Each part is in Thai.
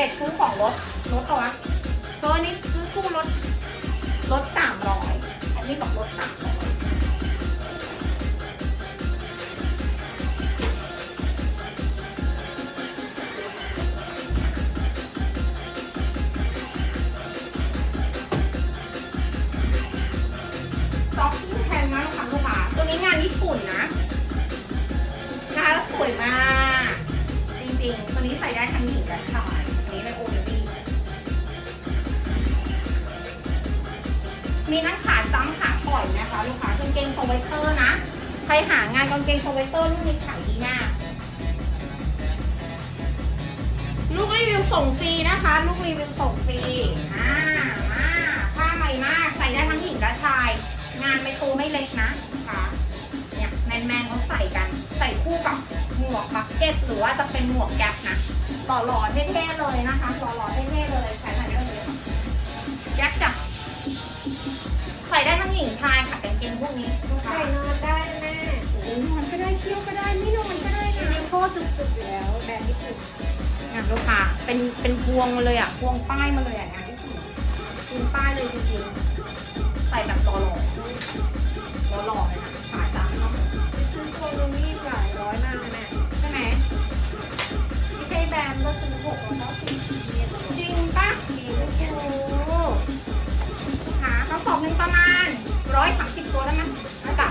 ปุ่นสามเจ็ดซื้อของรถรถเอาวะเธออันนี้ซื้อคู่รถรถสามร้อยอันนี้บอกรถสามร้อยจ็อกกิ้งแพนนะลูกค้าลูกค้าตัวนี้งานญี่ปุ่นนะ เกงสเวตเตอร์นะ ใครหางานกางเกงสเวตเตอร์รุ่นนี้ขายดีมาก ลูกรีวิวส่งฟรีนะคะ ลูกรีวิวส่งฟรี อ่ามาผ้าใหม่มาก ใส่ได้ทั้งหญิงและชาย งานไม่โตไม่เล็กนะค้าเนี่ยแมนๆเขาใส่กัน ใส่คู่กับหมวกบักเก็ตหรือว่าจะเป็นหมวกแก๊ปนะหล่อๆเท่ๆเลยนะคะหล่อๆเท่ๆเลยใส่ไหนได้เลยแก๊ปจ้ะใส่ได้ทั้งหญิงชายค่ะ เกงพวกนี้ลูกค้าใส่นอนได้แม่โอ้ยนอนก็ได้เที่ยวก็ได้ไม่นอนก็ได้นะนิโคจุกๆอยู่แล้วแบรนด์ญี่ปุ่นเนี่ยลูกค้าเป็นเป็นพวงมาเลยอะพวงป้ายมาเลยอะนะพวงป้ายเลยจริงๆใส่แบบตอหล่อๆหล่อเลยนะขาจ้ำเนาะซื้อโคโลนี่หลายร้อยมากแม่ใช่ไหมไม่ใช่แบรนด์ก็ซื้อหกร้อยเก้าสิบเยนจริงปะโอ้โหหากระสอบหนึ่งประมาณ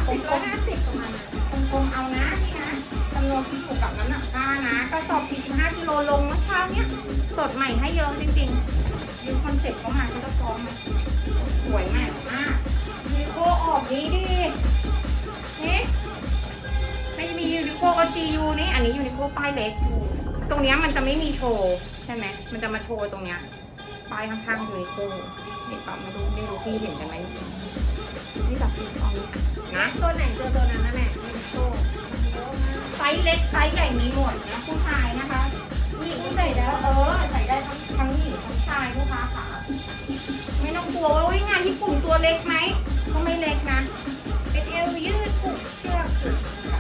กลมห้าสิบประมาณนั้นกลมๆเอานะนี่นะจำนวนที่ถูกกับน้ำหนักผ้านะกระสอบ45กิโลลงเมื่อเช้าเนี้ยสดใหม่ให้เยอะจริงๆยืนคอนเซ็ปต์เขามาเขาจะฟ้องมสวยมากมากยูนิโคออกนี้ดินี่ไม่มียูนิโคก็จียูนี่อันนี้ยูนิโคป้ายเล็กตรงเนี้ยมันจะไม่มีโชว์ใช่ไหมมันจะมาโชว์ตรงเนี้ยป้ายข้างๆยูนิโคนี่ปั๊มไม่รู้ไม่รู้พี่เห็นกันไหม นี่แบบตรงนี้นะตัวไหนเจอตัวนั้นนะแม่โคเยอะมากไซส์เล็กไซส์ใหญ่มีหมดนะผู้ชายนะคะนี่ผู้ใส่แล้วเออใส่ได้ทั้งทั้งหญิงทั้งชายลูกค้าค่ะไม่ต้องกลัวว่าอุ๊ยงานญี่ปุ่นตัวเล็กไหมก็ไม่เล็กนะเป็นเอวยืดผูกเชือกสุดค่ะ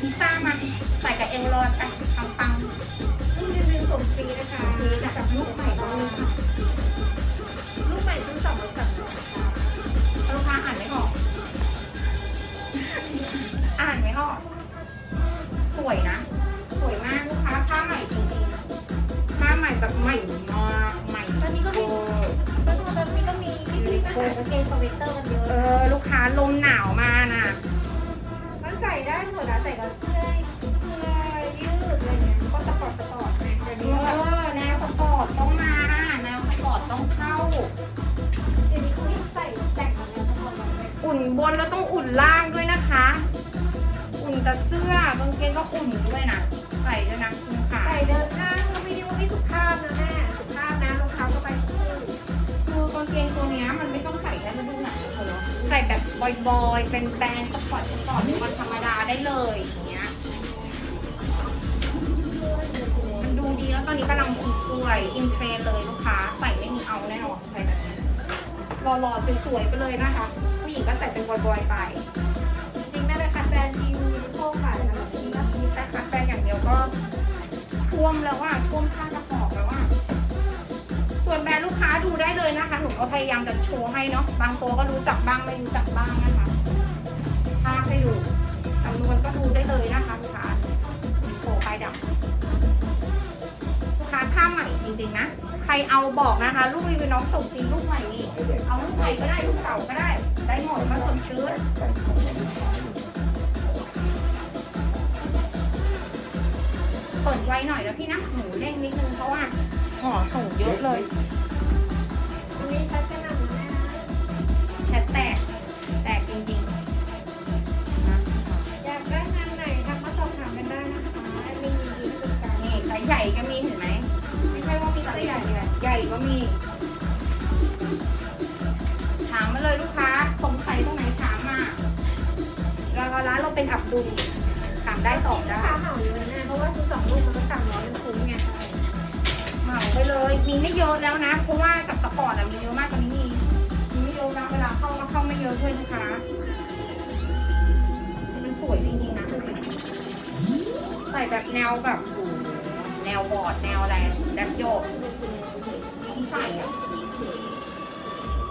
พิซซ่ามาใส่กับเอวลอยไปปังปัง ส่งฟรีนะคะๆกับลูกใหม่ก็มีค่ะลูกใหม่ซื้อสองร้อยสามร้อยค่ะลูกค้าอ่านไม่ออก อ่านไม่ออก สวยนะ สวยมากลูกค้าผ้าใหม่จริงๆผ้าใหม่แบบใหม่มากใหม่ตอนนี้ก็มีโอ้ก็ตัวตอนนี้ก็มีที่ที่จะหากางเกงสเวตเตอร์กันเยอะเออ ลูกค้าลมหนาวมาน่ะ มันใส่ได้หมดอะใส่กับเสื้อ นบนแล้วต้องอุ่นล่างด้วยนะคะ อุ่นแต่เสื้อกางเกงก็อุ่นด้วยนะ ใส่ด้วยนะคุณขาใส่เดินห้างก็ไม่ได้ว่าไม่สุภาพนะแม่ สุภาพนะรองเท้าก็ไปคู่คือกางเกงตัวเนี้ยมันไม่ต้องใส่แค่ฤดูหนาวเนอะใส่แบบบอยๆ เป็นแบรนด์สปอร์ตสปอร์ตหรือวันธรรมดาได้เลยอย่างเงี้ย มันดูดีแล้วตอนนี้กำลังฮิตด้วยอินเทรนด์เลยลูกค้า ใส่ไม่มีเอาแน่นอนใส่แบบนี้ หล่อๆสวยๆไปเลยนะคะ ผู้หญิงก็ใส่เป็นบอยๆไป จริงแม่ไปคัดแบรนด์ทีวีโค้ขายกันแบบนี้นะมีแต่คัดแปรงอย่างเดียวก็ท่วมแล้วว่าท่วมค่ากระสอบแล้วว่าส่วนแบรนด์ลูกค้าดูได้เลยนะคะหนูก็พยายามจะโชว์ให้เนาะบางตัวก็รู้จักบ้างไม่รู้จักบ้างนะคะภาพให้ดูจำนวนก็ดูได้เลยนะคะลูกค้าโผล่ไปดับลูกค้าผ้าใหม่จริงๆนะ รเอาบอกนะคะ ลูกรีวิวน้องส่งฟรีลูกใหม่นี่เอาลูกใหม่ก็ได้ลูกเก่าก็ได้ ได้หมดมาสดชื้นเปิดไวหน่อยแล้วพี่นะหนูเร่งนิดนึงเพราะว่าห่อส่งเยอะเลย แตะก่อนอะมีเยอะมากตอนนี้มีมีไม่เยอะนะเวลาเข้ามาเข้าไม่เยอะด้วยนะคะมันสวยจริงๆนะดูดิใส่แบบแนวแบบแนวบอร์ดแนวอะไรแบบโยกนี่ใส่อะ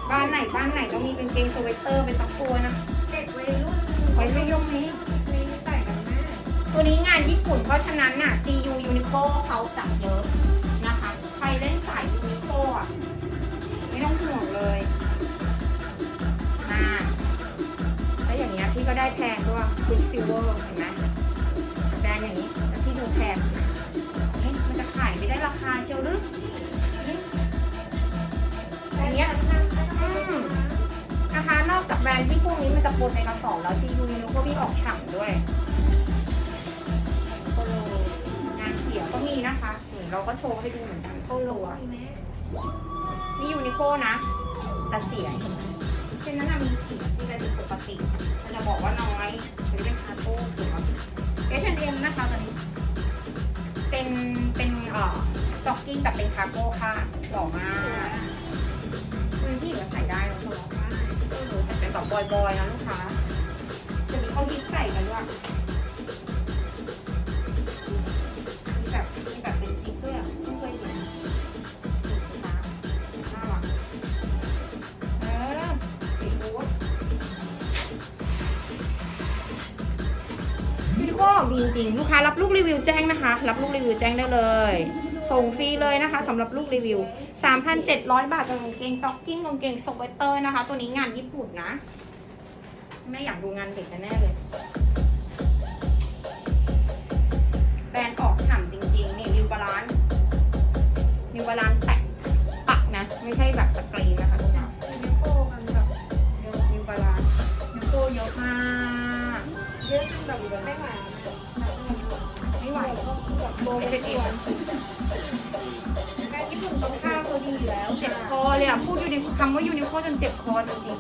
บ้านไหนบ้านไหนก็มีกางเกงสเวตเตอร์เป็นตักตัวนะเด็กวัยรุ่นไว้ไม่ยกนี้มีใส่กันมากตัวนี้งานญี่ปุ่นเพราะฉะนั้นน่ะ GU Uniqlo เขาจัดเยอะ ซิลเวอร์เห็นไหมแบรนด์อย่างนี้แล้วพี่ดูแพงเฮ้ยมันจะขายไม่ได้ราคาเชียวหรืออย่างเงี้ยนะคะนอกจากแบรนด์ที่พวกนี้มันจะปนในกระสอบแล้ว GU Uniqlo พี่ออกฉ่ำด้วยโปโลงานเสียก็มีนะคะนี่เราก็โชว์ให้ดูเหมือนกันโปโลอะมีไหมนี่ยูนิโคนะแต่เสียเช่นนั้นนะมีสีที่เป็นปกติมันจะบอกว่าน้อย หรือเป็นคาร์โก้ถูกไหมเอชเอ็มนะคะตอนนี้ เป็นเป็นเอ่อจ็อกกิ้งแต่เป็นคาร์โก้ค่ะหล่อมากพื้นที่ก็ใส่ได้นะหล่อมากเออใส่เป็นแบบบอยๆนะลูกค้า ริงๆลูกค้ารับลูกรีวิวแจ้งนะคะ รับลูกรีวิวแจ้งได้เลย ส่งฟรีเลยนะคะสำหรับลูกรีวิว 3,700 บาทกับกางเกงจ็อกกิ้งกางเกงสเวตเตอร์นะคะ ตัวนี้งานญี่ปุ่นนะแม่อยากดูงานเด็กแน่ๆเลยแบรนด์ออกฉ่ำจริงๆ นี่นิวบาลานนิวบาลานแตะปักนะ ไม่ใช่แบบสกรีนนะคะทุกคนมีเนโก้มันแบบเยอะนิวบาลานนิวโก้เยอะมาก เยอะจนแบบไม่ไหวไม่ไห วก็แบบโบว์เป็นตัวการญี่ปุ่นตรงข้ามตัวดีอยู่แล้วเจ็บคอเลยอะ พูดยูนิคำว่ายูนิโคจนเจ็บคอจริง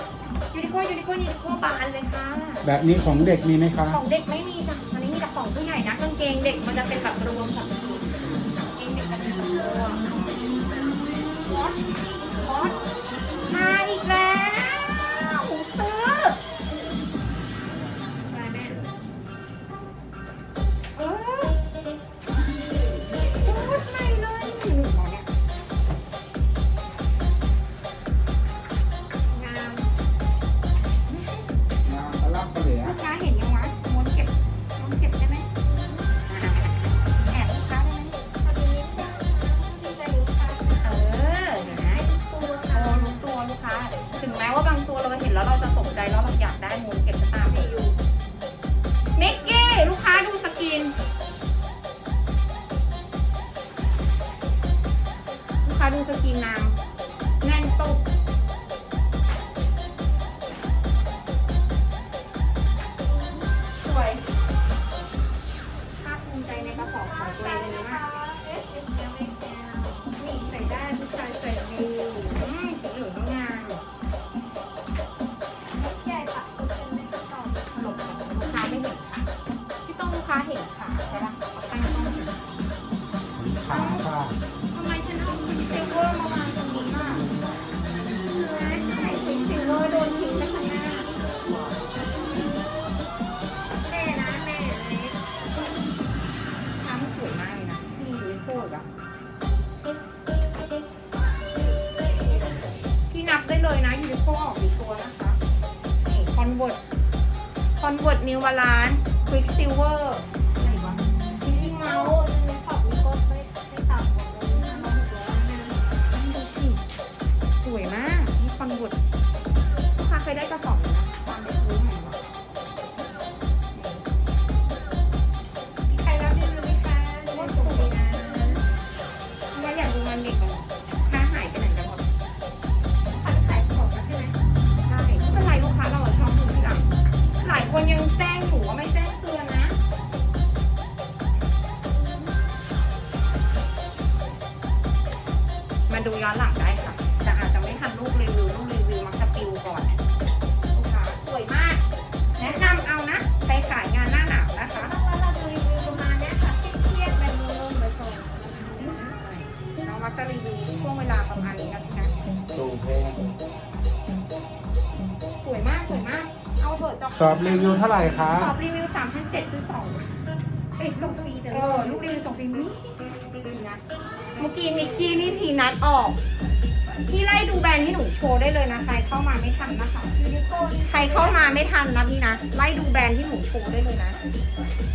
ๆยูนิโคยูนิโคยูนิโคบานเลยค่ะ แบบนี้ของเด็กมีไหมคะของเด็กไม่มีจ้ะอันนี้มีแต่ของผู้ใหญ่นะกางเกงเด็กมันจะเป็นแบบรวมกับกางเกงเด็กจะเป็นแบบรวมคอสคอสมาอีกแล้ว สกินนาง เลยนะยูนิโคออกกี่ตัวนะคะ นี่คอนเวิร์ตคอนเวิร์ตนิวบาลานควิกซิลเวอร์อะไรวะพิงเมาเมาส์ในช็อปนี้ก็ไม่ไม่ต่ำกว่าเลยห้าร้อยหกร้อยนะดูสิสวยมากนี่คอนเวิร์ตลูกค้าเคยได้กระสอบ จะรีวิวช่วงเวลาประมาณนี้นะพี่นะดูเพลงสวยมากสวยมาก เอาเถอะจะสอบรีวิวเท่าไหร่คะสอบรีวิว3,007ซื้อสองเอ้ยส่งฟรีแต่เออลูกรีวิวส่งฟรีนี่พีนัทเมื่อกี้มิกกี้นี่พีนัทออกพี่ไล่ดูแบรนด์ที่หนูโชว์ได้เลยนะใครเข้ามาไม่ทันนะคะยูนิโคนี่ใครเข้ามาไม่ทันนะพี่นะไล่ดูแบรนด์ที่หนูโชว์ได้เลยนะ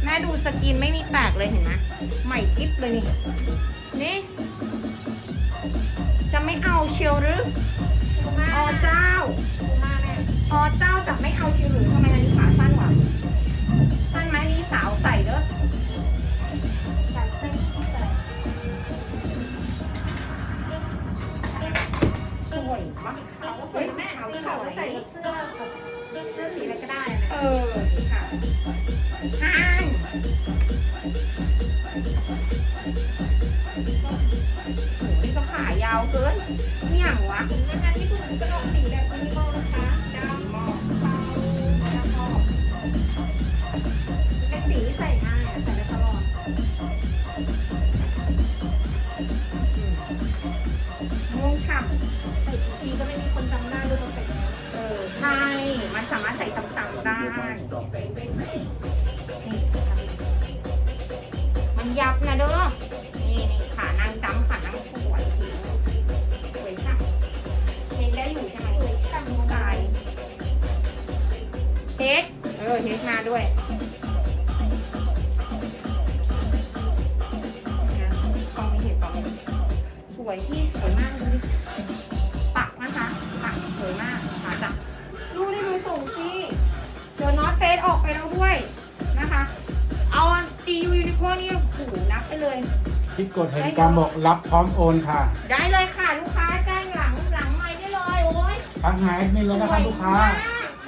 แม่ดูสกินไม่มีแตกเลยเห็นไหมใหม่กิ๊บเลยนี่ นี่ จะไม่เอาเชียวหรือคูมาอ๋อเจ้าคูมาแม่อ๋อเจ้าจะไม่เอาเชียวหรือทำไมอันนี้ขาสั้นวะสั้นไหมนี่สาวใส่เด้อใส่เส้นที่ใส่สวยมากขาวก็สวยแม่สีขาวก็ใส่กับเสื้อกับเสื้อสีอะไรก็ได้นะเออค่ะห้างายาวเกินเนี่ยงวะนะคะที่คุณกระดกสีแบบมินิมอลนะคะดำเทาดำทองเป็นสีที่ใส่ง่ายอะใส่ได้ตลอดม่วงฉ่ใส่กี่ทีก็ไม่มีคนจำได้ด้วยเราใส่ยังไงำเออใช่ มันสามารถใส่ซ้ำๆได้ ออเทคมาด้วยนะกล้องไม่เห็นกล้องไม่เห็นสวยที่สวยมากเลยปักนะคะ ปักสวยมากค่ะจ้ะลูกได้ดูส่งที่เดี๋ยวน็อตเฟสออกไปแล้วด้วยนะคะ เอาจียูยูนิโคนี่ผูนับไปเลยที่กดเห็นกำบอกรับพร้อมโอนค่ะ ได้เลยค่ะ ลูกค้าแจ้งหลังหลังไม้ได้เลยโอ้ยทั้งหายไม่เลยนะครับลูกค้า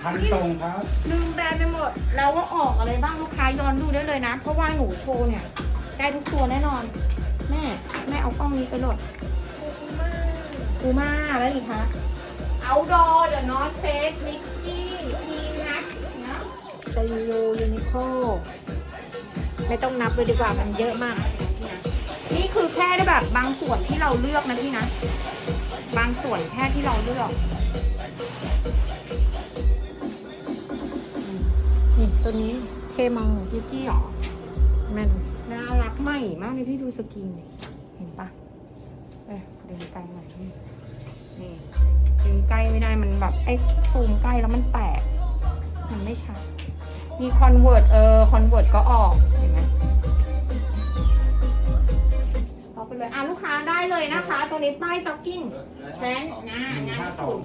ทันตรงครับลืมแบรนด์ไปหมด แล้วว่าออกอะไรบ้างลูกค้าย้อนดูได้เลยนะ เพราะว่าหนูโชว์เนี่ย ได้ทุกตัวแน่นอน แม่ แม่เอากล้องนี้ไปโหลดคูมากูมาแล้วอีกคะเอาดอเดอะนอตเฟสมิกกี้พีนัทนะไซโยยูนิโคไม่ต้องนับเลยดีกว่ามันเยอะมาก นี่คือแค่ได้แบบบางส่วนที่เราเลือกนะพี่นะ บางส่วนแค่ที่เราเลือก นี่ตัวนี้เคมังมิกกี้หรอแม่นน่ารักใหม่มากเลยพี่ดูสกรีนดิเห็นปะเอ้ยดึงไกลหน่อยนี่นี่ดึงใกล้ไม่ได้มันแบบไอ้ซูมใกล้แล้วมันแตกมันไม่ชัดมีคอนเวิร์ตเออคอนเวิร์ตก็ออกเห็นไหมเอาไปเลยอะลูกค้าได้เลยนะคะ ตัวนี้ป้ายจ็อกกิ้งแฟนหน้างานญี่ปุ่น